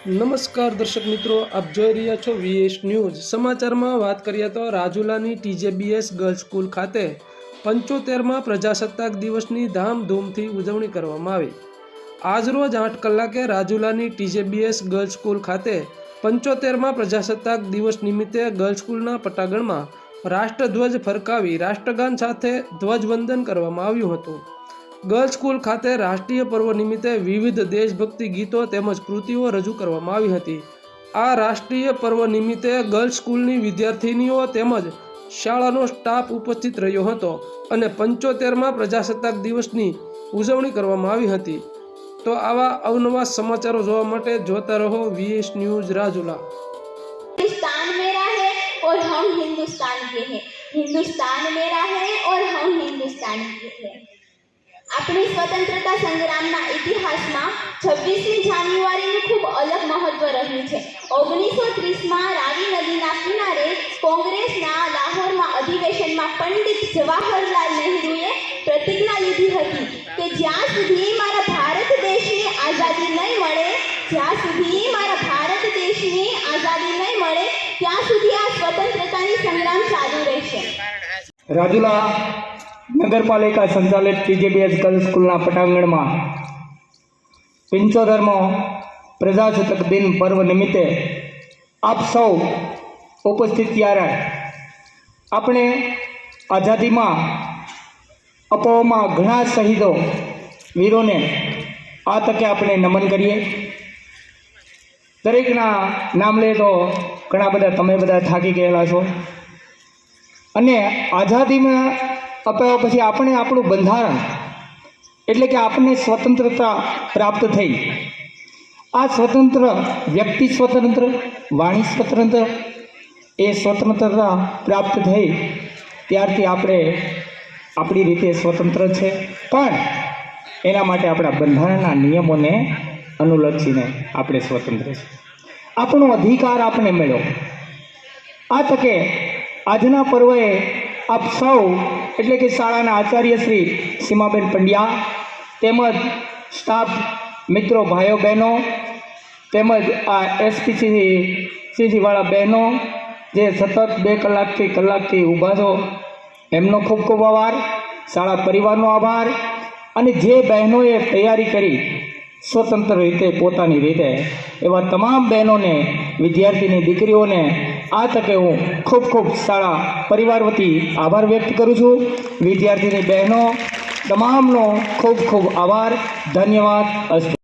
નમસ્કાર દર્શક મિત્રો, આપ જોઈ રહ્યા છો વીએસ ન્યૂઝ. સમાચારમાં વાત કરીએ તો રાજુલાની ટીજેબીએસ ગર્લ્સ સ્કૂલ ખાતે પંચોતેરમાં પ્રજાસત્તાક દિવસની ધામધૂમથી ઉજવણી કરવામાં આવી. આજરોજ આઠ કલાકે રાજુલાની ટીજેબીએસ ગર્લ્સ સ્કૂલ ખાતે પંચોતેરમાં પ્રજાસત્તાક દિવસ નિમિત્તે ગર્લ્સ સ્કૂલના પટાગણમાં રાષ્ટ્રધ્વજ ફરકાવી રાષ્ટ્રગાન સાથે ધ્વજવંદન કરવામાં આવ્યું હતું. ગર્લ્સ સ્કૂલ ખાતે રાષ્ટ્રીય પર્વ નિમિત્તે વિવિધ દેશભક્તિ ગીતો તેમજ કૃતિઓ રજૂ કરવામાં આવી હતી આ રાષ્ટ્રીય પર્વ નિમિત્તે ગર્લ્સ સ્કૂલની વિદ્યાર્થિનીઓ તેમજ શાળાનો સ્ટાફ ઉપસ્થિત રહ્યો હતો અને પંચોતેરમાં પ્રજાસત્તાક દિવસની ઉજવણી કરવામાં આવી હતી તો આવા અવનવા સમાચારો જોવા માટે જોતા રહો વીએસ ન્યૂઝ રાજુલા हिंदुस्तान मेरा है और हम हिंदुस्तान के हैं हिंदुस्तान मेरा है और हम हिंदुस्तान के हैं આપણી સ્વતંત્રતા સંગ્રામના ઇતિહાસમાં છવ્વીસમી જાન્યુઆરીનું ખૂબ અલગ મહત્વ રહ્યું છે. ઓગણીસો ત્રીસમાં રાવી નદીના કિનારે કોંગ્રેસના લાહોરમાં અધિવેશનમાં પંડિત જવાહરલાલ નહેરુએ પ્રતિજ્ઞા લીધી હતી કે જ્યાં સુધી મારા ભારત દેશને આઝાદી નહીં મળે, જ્યાં સુધી મારા ભારત દેશની આઝાદી નહીં મળે, ત્યાં સુધી આ સ્વતંત્રતાની સંગ્રામ ચાલુ રહેશે. રાજુલા નગરપાલિકા સંચાલિત ટીજેબીએસ ગર્લ્સ સ્કૂલના પટાંગણમાં પંચોતેરમો પ્રજાસત્તાક દિન પર્વ નિમિત્તે આપ સૌ ઉપસ્થિત ત્યારે આપણે આઝાદીમાં અપોમાં ઘણા શહીદો વીરોને આ તકે આપણે નમન કરીએ. દરેકના નામ લે તો ઘણા બધા તમે બધા થાકી ગયેલા છો. અને આઝાદીમાં અપાવ્યા પછી આપણે આપણું બંધારણ એટલે કે આપણને સ્વતંત્રતા પ્રાપ્ત થઈ. આ સ્વતંત્ર વ્યક્તિ સ્વતંત્ર, વાણી સ્વતંત્ર, એ સ્વતંત્રતા પ્રાપ્ત થઈ, ત્યારથી આપણે આપણી રીતે સ્વતંત્ર છે. પણ એના માટે આપણા બંધારણના નિયમોને અનુલક્ષીને આપણે સ્વતંત્ર છે આપણો અધિકાર આપણે મળ્યો. આ તકે આજના પર્વે આપ સૌ, એટલે કે શાળાના આચાર્ય શ્રી સીમાબેન પંડ્યા, તેમજ સ્ટાફ મિત્રો, ભાઈઓ, બહેનો, તેમજ આ એસપીસી સીસીવાળા બહેનો, જે સતત બે કલાકથી કલાકથી ઊભા છો, એમનો ખૂબ ખૂબ આભાર. શાળા પરિવારનો આભાર. અને જે બહેનોએ તૈયારી કરી સ્વતંત્ર રીતે પોતાની રીતે એવા તમામ બહેનોને, વિદ્યાર્થીની દીકરીઓને આ તકે હું ખૂબ ખૂબ શાળા પરિવાર વતી આભાર વ્યક્ત કરું છું. વિદ્યાર્થીની બહેનો, તમામનો ખૂબ ખૂબ આભાર. ધન્યવાદ. અસ્તુ